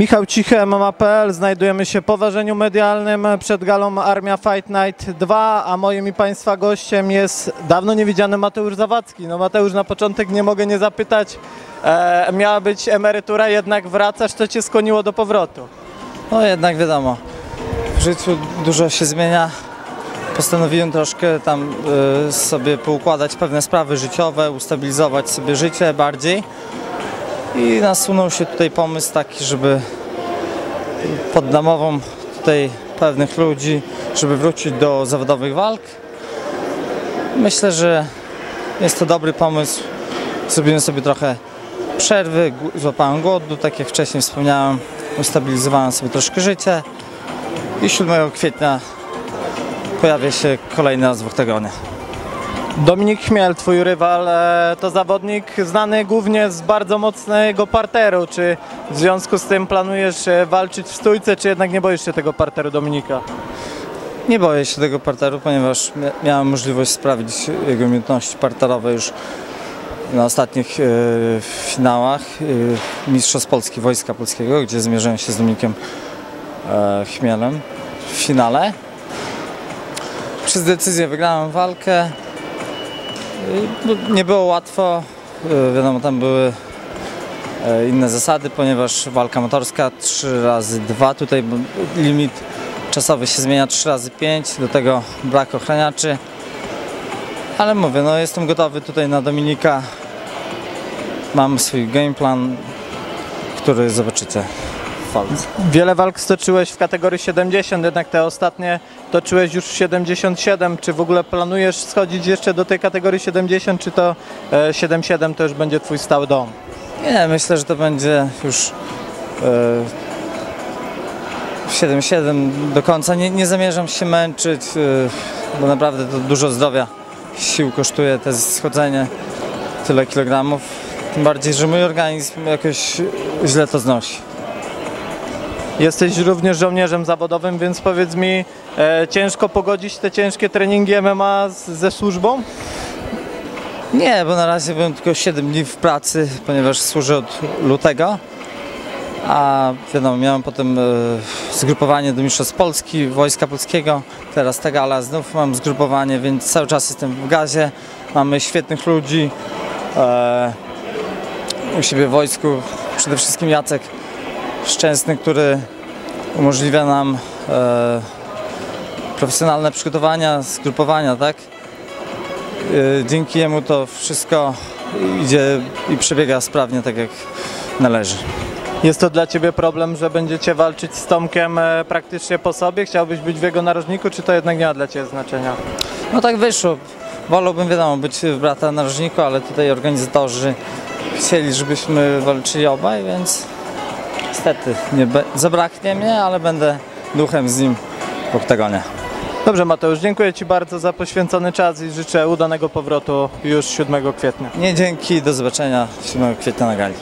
Michał Cichy, MMA.pl. Znajdujemy się po ważeniu medialnym przed galą Armia Fight Night 2, a moim i Państwa gościem jest dawno niewidziany Mateusz Zawadzki. No Mateusz, na początek nie mogę nie zapytać, e, miała być emerytura, jednak wracasz, co Cię skłoniło do powrotu? No jednak wiadomo, w życiu dużo się zmienia. Postanowiłem troszkę tam y, sobie poukładać pewne sprawy życiowe, ustabilizować sobie życie bardziej. I nasunął się tutaj pomysł taki, żeby pod namową tutaj pewnych ludzi, żeby wrócić do zawodowych walk. Myślę, że jest to dobry pomysł. Zrobiłem sobie trochę przerwy, złapałem głodu, tak jak wcześniej wspomniałem, ustabilizowałem sobie troszkę życie i 7 kwietnia pojawia się kolejny raz w oktagonie. Dominik Chmiel, Twój rywal, e, to zawodnik znany głównie z bardzo mocnego parteru. Czy w związku z tym planujesz e, walczyć w stójce, czy jednak nie boisz się tego parteru Dominika? Nie boję się tego parteru, ponieważ mia- miałem możliwość sprawdzić jego umiejętności parterowe już na ostatnich e, finałach Mistrzostw Polski Wojska Polskiego, gdzie zmierzyłem się z Dominikiem Chmielem w finale. Przez decyzję wygrałem walkę. E, Nie było łatwo, e, wiadomo, tam były e, inne zasady, ponieważ walka amatorska 3 razy 2 tutaj limit czasowy się zmienia 3 razy 5 do tego brak ochraniaczy. Ale mówię, no jestem gotowy tutaj na Dominika. Mam swój game plan, który zobaczycie walce. Wiele walk stoczyłeś w kategorii 70, jednak te ostatnie toczyłeś już w 77. Czy w ogóle planujesz schodzić jeszcze do tej kategorii 70, czy to e, 77 to już będzie Twój stały dom? Nie, myślę, że to będzie już e, 7-7 do końca. Nie, nie zamierzam się męczyć, e, bo naprawdę to dużo zdrowia, sił kosztuje te schodzenie, tyle kilogramów. Tym bardziej, że mój organizm jakoś źle to znosi. Jesteś również żołnierzem zawodowym, więc powiedz mi, e, ciężko pogodzić te ciężkie treningi MMA z, ze służbą? Nie, bo na razie byłem tylko 7 dni w pracy, ponieważ służę od lutego. A wiadomo, miałem potem e, zgrupowanie do Mistrzostw Polski, Wojska Polskiego. Teraz ta znów mam zgrupowanie, więc cały czas jestem w gazie. Mamy świetnych ludzi e, u siebie w wojsku. Przede wszystkim Jacek Szczęsny, który umożliwia nam e, profesjonalne przygotowania, zgrupowania, tak? Y, Dzięki jemu to wszystko idzie i przebiega sprawnie tak jak należy. Jest to dla Ciebie problem, że będziecie walczyć z Tomkiem e, praktycznie po sobie? Chciałbyś być w jego narożniku, czy to jednak nie ma dla Ciebie znaczenia? No tak wyszło. Wolałbym wiadomo być w brata narożniku, ale tutaj organizatorzy chcieli, żebyśmy walczyli obaj, więc Niestety nie zabraknie mnie, ale będę duchem z nim w oktagonie. Dobrze Mateusz, dziękuję Ci bardzo za poświęcony czas i życzę udanego powrotu już 7 kwietnia. Nie dzięki, do zobaczenia 7 kwietnia na gali.